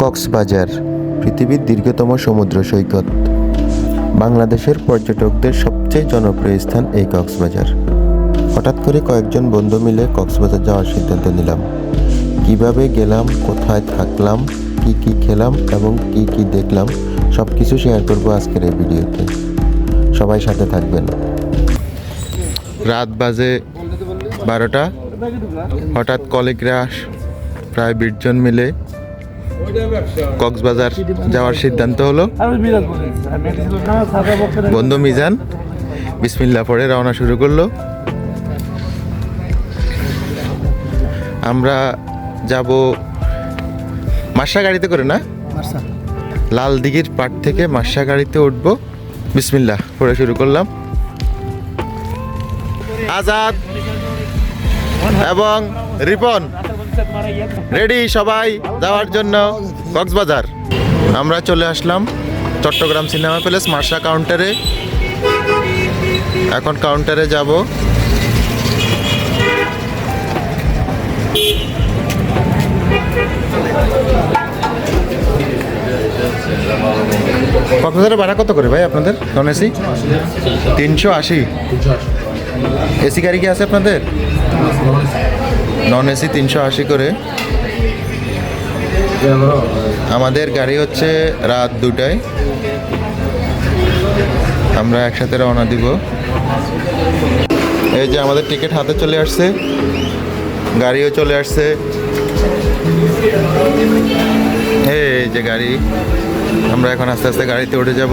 কক্সবাজার, পৃথিবীর দীর্ঘতম সমুদ্র সৈকত। বাংলাদেশের পর্যটকদের সবচেয়ে জনপ্রিয় স্থান এই কক্সবাজার। হঠাৎ করে কয়েকজন বন্ধু মিলে কক্সবাজার যাওয়ার সিদ্ধান্ত নিলাম। কীভাবে গেলাম, কোথায় থাকলাম, কি কি খেলাম এবং কি কি দেখলাম সব কিছু শেয়ার করব আজকের এই ভিডিওতে। সবাই সাথে থাকবেন। রাত বাজে বারোটা। হঠাৎ কলিগরা প্রায় বিশ জন মিলে কক্সবাজার যাওয়ার সিদ্ধান্ত হলো। বন্ধু মিজান বিসমিল্লা পরে রওনা শুরু করল। আমরা যাব মাসা গাড়িতে করে না? লাল দিঘির পাট থেকে মাসা গাড়িতে উঠবো। বিসমিল্লা পরে শুরু করলাম। আজাদ এবং রিপন। রেডি সবাই যাওয়ার জন্য কক্সবাজার। আমরা চলে আসলাম চট্টগ্রাম সিনেমা প্যালেস মার্শা কাউন্টারে। এখন কাউন্টারে যাব। কক্সবাজারের ভাড়া কত করে ভাই আপনাদের? নন এসি তিনশো আশি। এসি গাড়ি কি আছে আপনাদের? নন এসি তিনশো আশি করে। আমাদের গাড়ি হচ্ছে রাত দুটায়। আমরা একসাথে রওনা দিব। এই যে আমাদের টিকিট হাতে চলে আসছে। গাড়িও চলে আসছে। এই যে গাড়ি। আমরা এখন আস্তে আস্তে গাড়িতে উঠে যাব।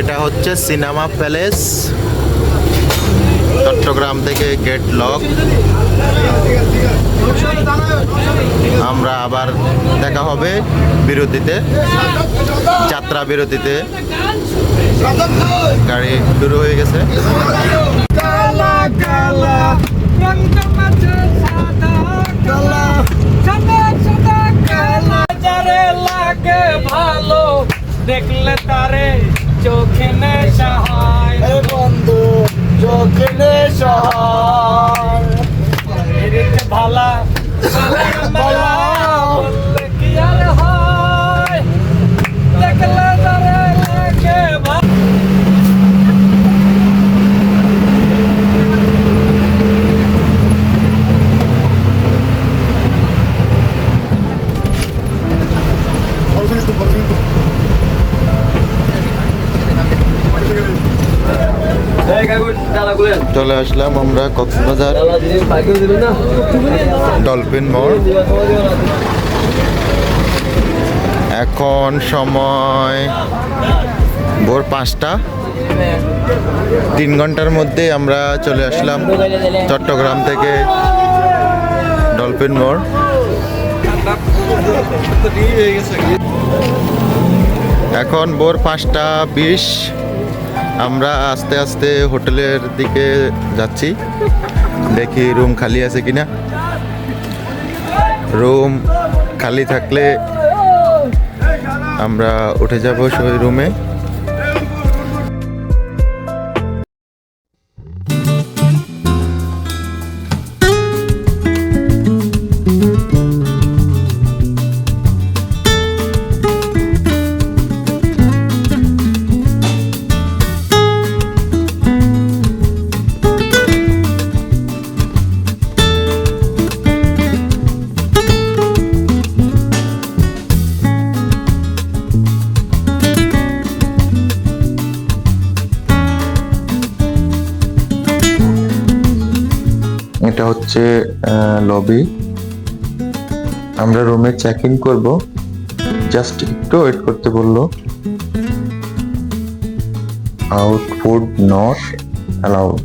এটা হচ্ছে সিনেমা প্যালেস। চট্টগ্রাম থেকে গেট লক। আমরা আবার দেখা হবে বিরতিতে, যাত্রা বিরতিতে। গাড়ি শুরু হয়ে গেছে। কালা লাগে ভালো দেখলে তারে চোখে নেশা হয়? বন্ধু চোখে সহায় এরিতে ভালা? ভালা বললে কি আর হয় দেখলে তারে লাগে ভালো চলে আসলাম আমরা কক্সবাজার। ডলফিন মোড়। এখন সময় ভোর পাঁচটা। তিন ঘণ্টার মধ্যে আমরা চলে আসলাম চট্টগ্রাম থেকে ডলফিন মোড়। এখন ভোর পাঁচটা বিশ। আমরা আস্তে আস্তে হোটেলের দিকে যাচ্ছি। দেখি রুম খালি আছে কিনা। রুম খালি থাকলে আমরা উঠে যাব সেই রুমে। হচ্ছে লবি আমরা রুমে চেক ইন করব। জাস্ট একটু ওয়েট করতে বলল। আউট ফুড নট অ্যালাউড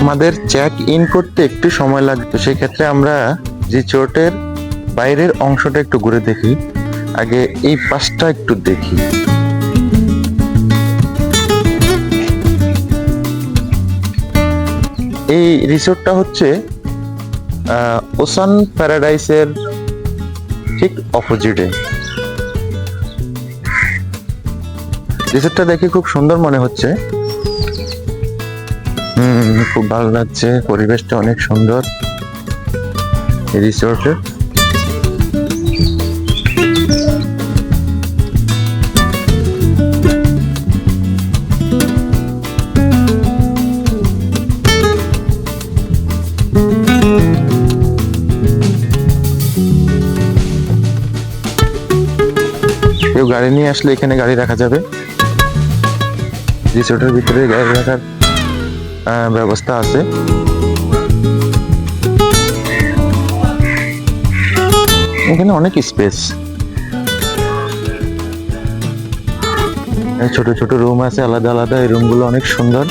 আমাদের চেক ইন করতে একটু সময় লাগতো। সেক্ষেত্রে আমরা রিসোর্টের বাইরের অংশটা একটু ঘুরে দেখি। আগে এই পাশটা একটু দেখি। এই রিসোর্টটা হচ্ছে ওসান প্যারাডাইসের ঠিক অপোজিটে। রিসোর্টটা দেখে খুব সুন্দর মনে হচ্ছে। হুম, খুব ভালো লাগছে, পরিবেশটা অনেক সুন্দর। রিসোর্টের। কেউ গাড়ি নিয়ে আসলে এখানে গাড়ি রাখা যাবে। রিসোর্টের ভিতরে গাড়ি রাখার ব্যবস্থা আছে। এখানে অনেক স্পেস ছোট ছোট রুম আছে, আলাদা আলাদা। এই রুমগুলো অনেক সুন্দর।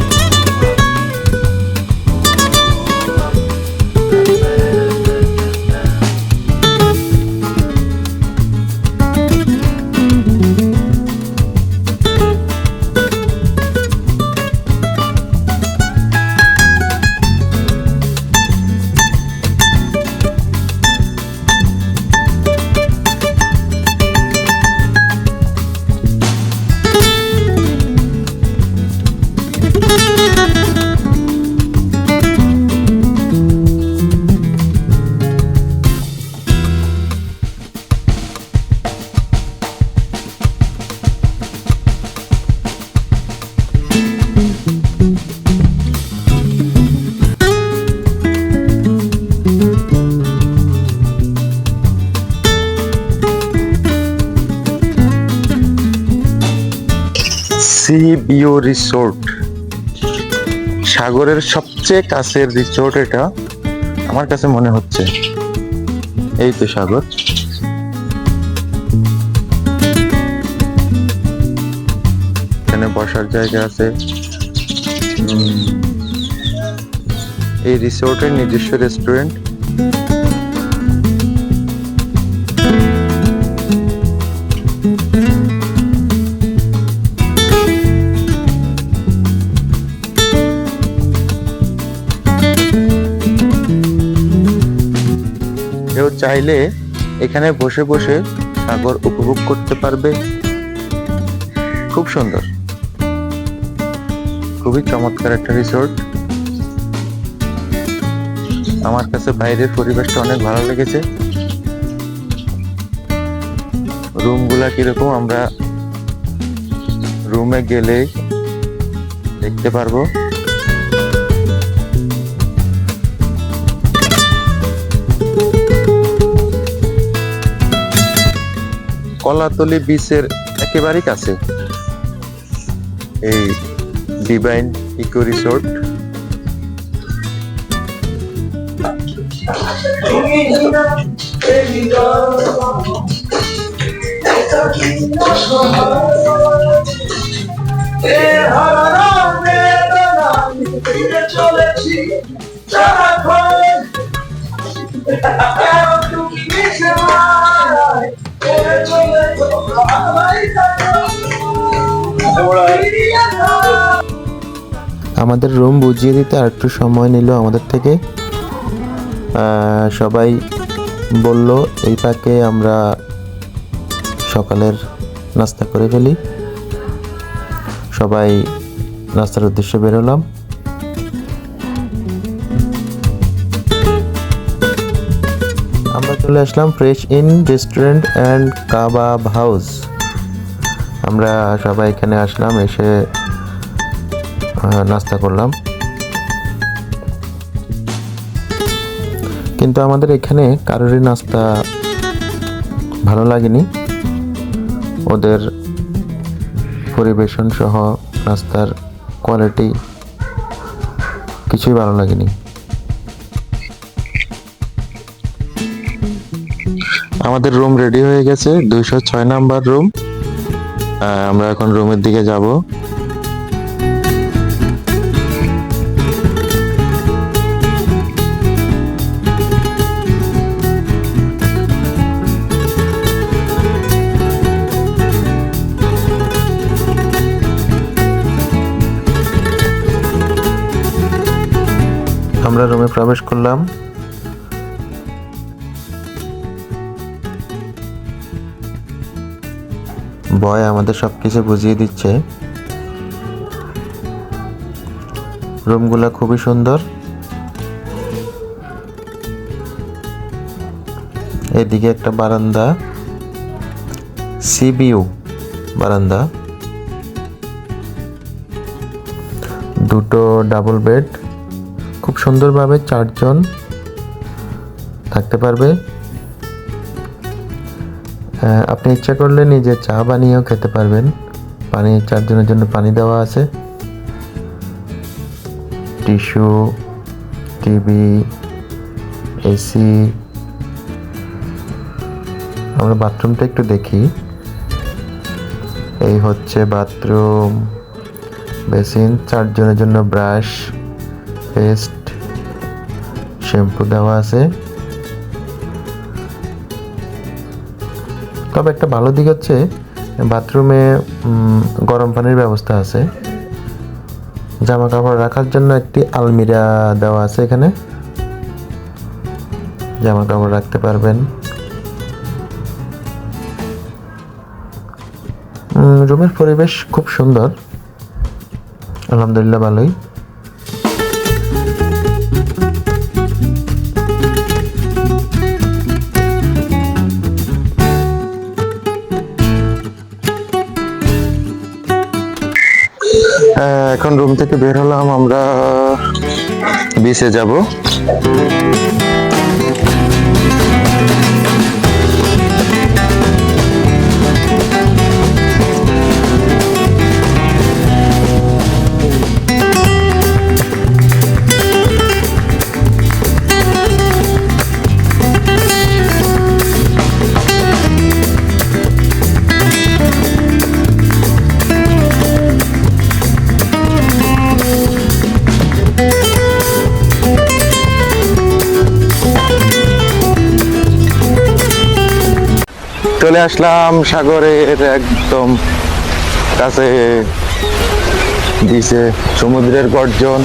বিও রিসোর্ট সাগরের সবচেয়ে কাছের রিসোর্ট এটা আমার কাছে মনে হচ্ছে। এই তো সাগর। এখানে বসার জায়গা আছে। এই রিসোর্টের নিজস্ব রেস্টুরেন্ট চাইলে এখানে বসে বসে সাগর উপভোগ করতে পারবে। খুব সুন্দর। খুবই চমৎকার একটা রিসোর্ট আমার কাছে বাইরের পরিবেশটা অনেক ভালো লেগেছে। রুমগুলা কীরকম আমরা রুমে গেলে দেখতে পারব। কলাতলি বিচের একেবারেই কাছে। এই ডিভাইন ইকো রিসোর্ট চলেছি আমাদের রুম বুঝিয়ে দিতে আর একটু সময় নিল আমাদের থেকে। সবাই বলল, এই পাকে আমরা সকালের নাস্তা করে ফেলি। সবাই নাস্তার উদ্দেশ্যে বেরোলাম চলে আসলাম fresh in restaurant and kabab house আমরা সবাই এখানে আসলাম, এসে নাস্তা করলাম। কিন্তু আমাদের এখানে কারোরই নাস্তা ভালো লাগেনি। ওদের পরিবেশন সহ নাস্তার কোয়ালিটি কিছুই ভালো লাগেনি। আমাদের রুম রেডি হয়ে গেছে, দুইশো ছয় নাম্বার রুম আমরা এখন রুমের দিকে যাব। আমরা রুমে প্রবেশ করলাম। বয় আমাদের সব কিছু বুঝিয়ে দিচ্ছে। রুমগুলো খুবই সুন্দর। এদিকে একটা বারান্দা। সিবিউ বারান্দা। দুটো ডাবল বেড। খুব সুন্দরভাবে চারজন থাকতে পারবে। আপনি ইচ্ছা করলে নিজে চা বানিয়েও খেতে পারবেন। পানি চারজনের জন্য পানি দেওয়া আছে। Tissue, TV, AC. আমরা বাথরুমটা একটু দেখি। এই হচ্ছে বাথরুম। বেসিন, চারজনের জন্য ব্রাশ, পেস্ট, শ্যাম্পু দেওয়া আছে। তবে একটা ভালো দিক হচ্ছে, বাথরুমে গরম পানির ব্যবস্থা আছে। জামা কাপড় রাখার জন্য একটি আলমিরা দেওয়া আছে এখানে। জামা কাপড় রাখতে পারবেন। রুমের পরিবেশ খুব সুন্দর। আলহামদুলিল্লাহ, ভালোই। এখন রুম থেকে বের হলাম আমরা বিচে যাব। চলে আসলাম সাগরের একদম কাছে। দিছে সমুদ্রের গর্জন।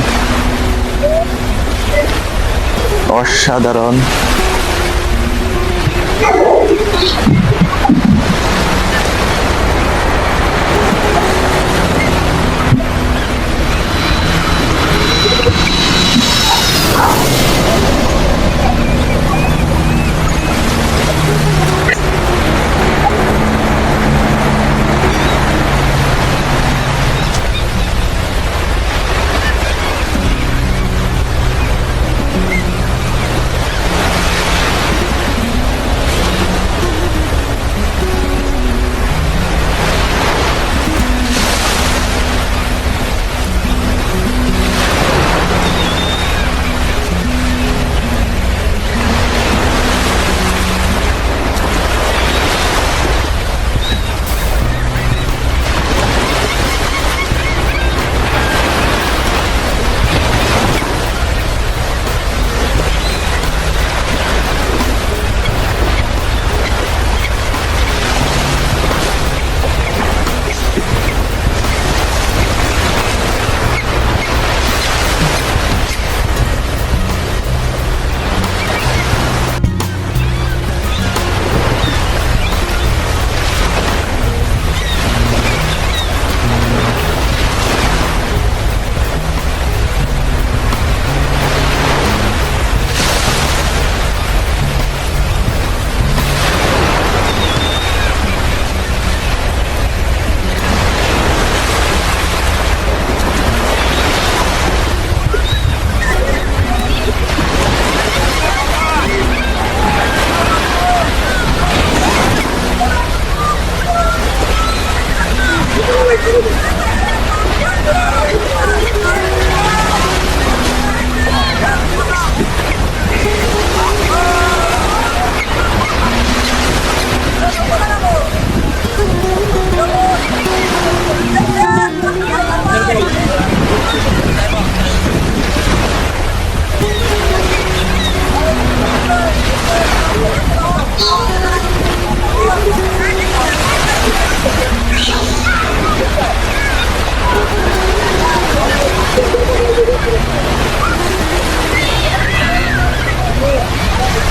অসাধারণ। Oh my goodness!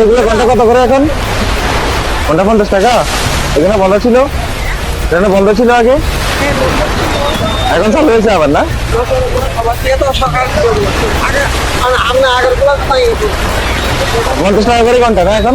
এগুলো ঘণ্টা কত করে এখন? ঘণ্টা পঞ্চাশ টাকা? এখানে বন্ধ ছিল? এখানে বন্ধ ছিল আগে? এখন চালু হয়েছে আবার না? পঞ্চাশ টাকা করে ঘণ্টা না এখন?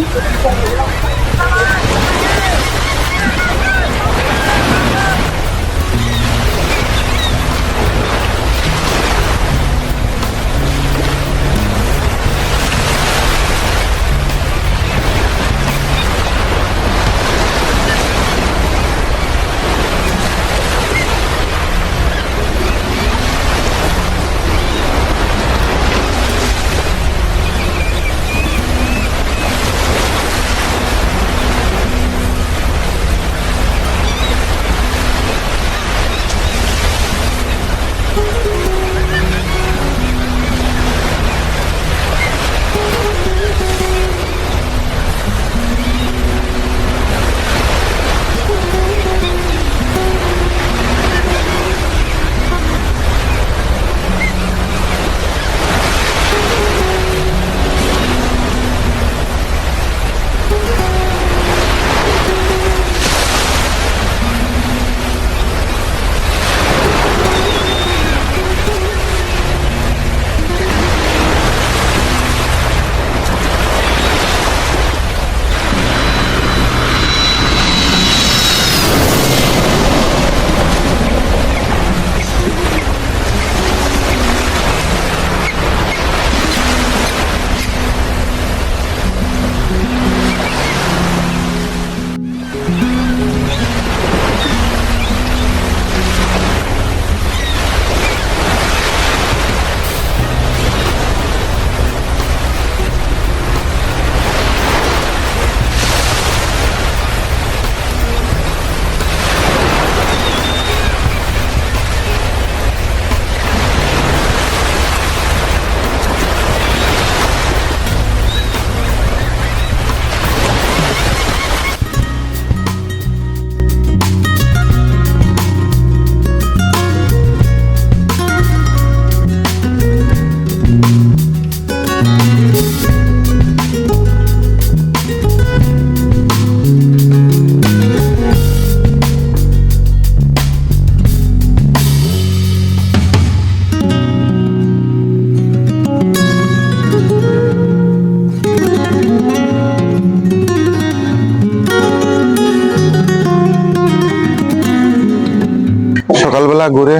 ঘুরে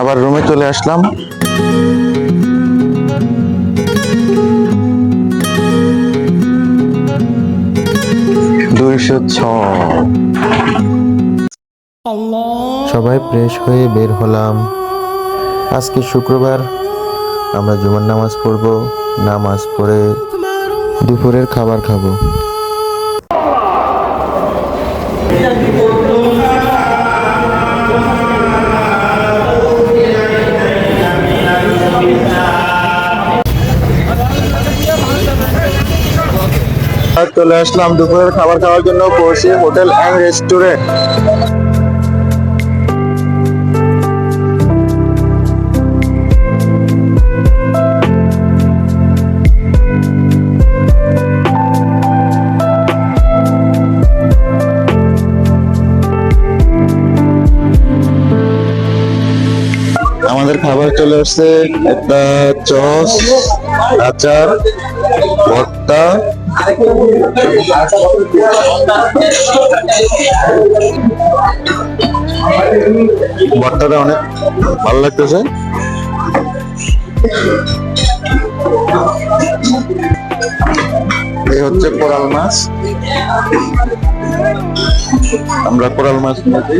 আবার রুমে চলে আসলাম। দুইশো সবাই ফ্রেশ হয়ে বের হলাম। আজকে শুক্রবার, আমরা জুমার নামাজ পড়ব, নামাজ পড়ে দুপুরের খাবার খাব। চলে আসলাম দুপুরের খাবার খাওয়ার জন্য পড়ছি হোটেল অ্যান্ড রেস্টুরেন্ট। আমাদের খাবার চলে আসছে একটা চস, আচার ভর্তাটা অনেক ভালো লাগতেছে। এই হচ্ছে কোরাল মাছ। আমরা কোরাল মাছ নিয়েছি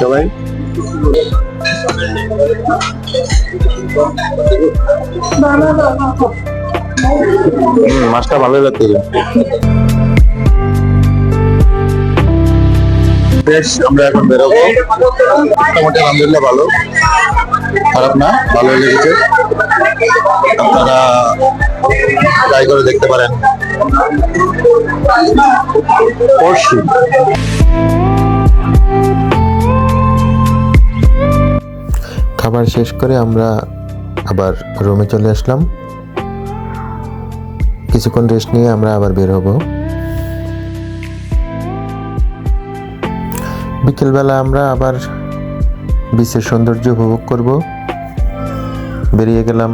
সবাই। হুম, মাছটা ভালোই লাগতেছে বেশ আমরা এখন বেরোবো। মোটামুটি আলহামদুলিল্লাহ ভালো। খারাপ না ভালোই লেগেছে। আপনারা ট্রাই করে দেখতে পারেন। পরশু। খাবার শেষ করে আমরা আবার রুমে চলে আসলাম। কিছুক্ষণ রেস্ট নিয়ে আমরা আবার বের হব। বিকেলবেলা আমরা আবার বিশ্বের সৌন্দর্য উপভোগ করব। বেরিয়ে গেলাম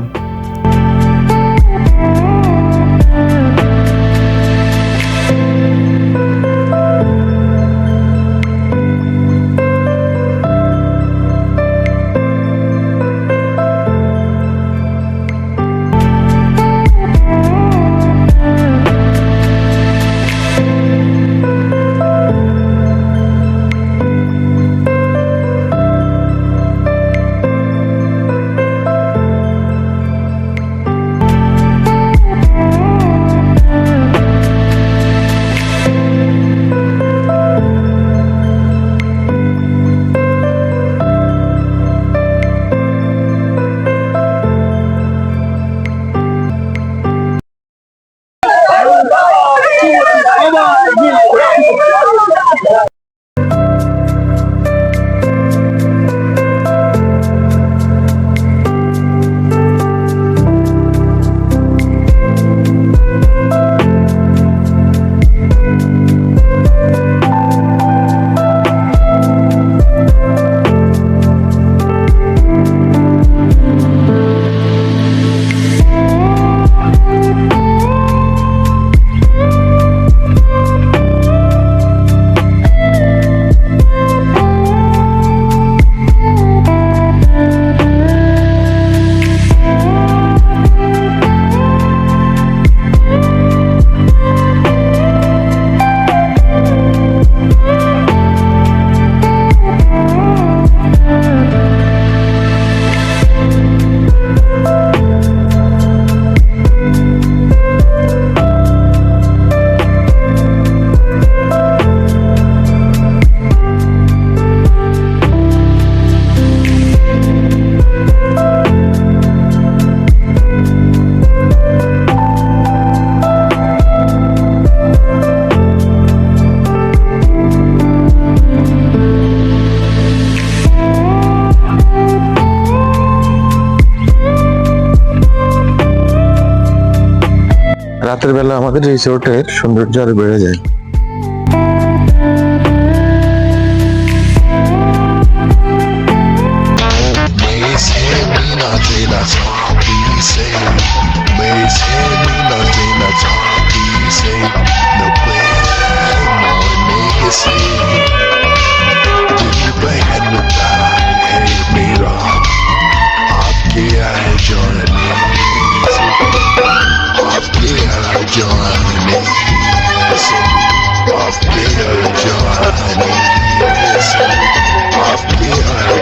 রাতের বেলা আমাদের রিসোর্টের সৌন্দর্য আরও বেড়ে যায়।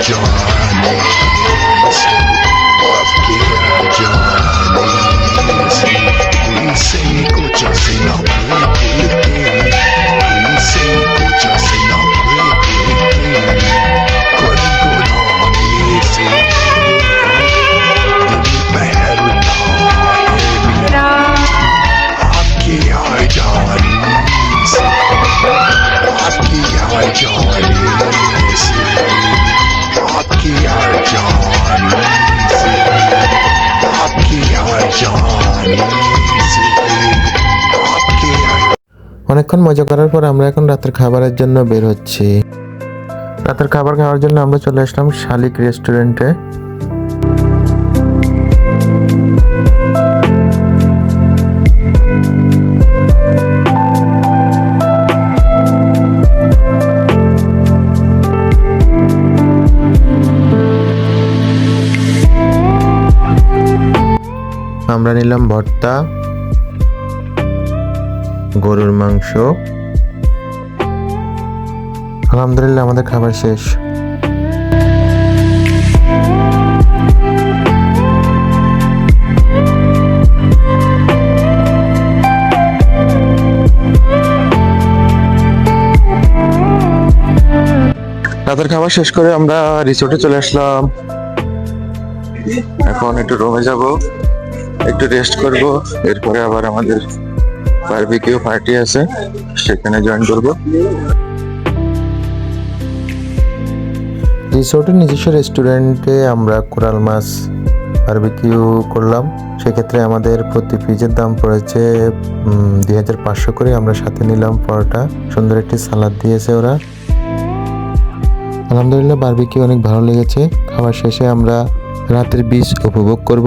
your animals. অনেকক্ষণ মজা করার পর আমরা এখন রাতের খাবারের জন্য বের হচ্ছি। রাতের খাবার খাওয়ার জন্য আমরা চলে আসলাম শালিক রেস্টুরেন্টে আমরা নিলাম ভর্তা। গরুর মাংস। আলহামদুলিল্লাহ, আমাদের খাবার শেষ। রাতের খাবার শেষ করে আমরা রিসোর্টে চলে আসলাম। এখন একটু রুমে যাব, একটু রেস্ট করব, এরপরে আবার আমাদের বারবিকিউ পার্টি আছে, সেখানে জয়েন করব। রিসোর্টের নিজস্ব রেস্টুরেন্টে আমরা কোরাল মাছ বারবিকিউ করলাম। সেক্ষেত্রে আমাদের প্রতি পিজের দাম পড়েছে দুই হাজার পাঁচশো করে। আমরা সাথে নিলাম পরোটা। সুন্দর একটি সালাদ দিয়েছে ওরা। আলহামদুলিল্লাহ, বারবিকিউ অনেক ভালো লেগেছে। খাবার শেষে আমরা রাতের বীজ উপভোগ করব।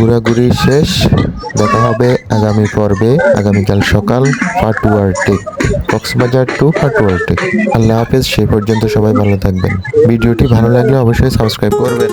ঘোরাঘুরি শেষ। দেখা হবে আগামী পর্বে, আগামীকাল সকাল ফাটুয়ার টেক কক্সবাজার টু ফাটুয়ার টেক আল্লাহ হাফেজ, সেই পর্যন্ত সবাই ভালো থাকবেন। ভিডিওটি ভালো লাগলে অবশ্যই সাবস্ক্রাইব করবেন।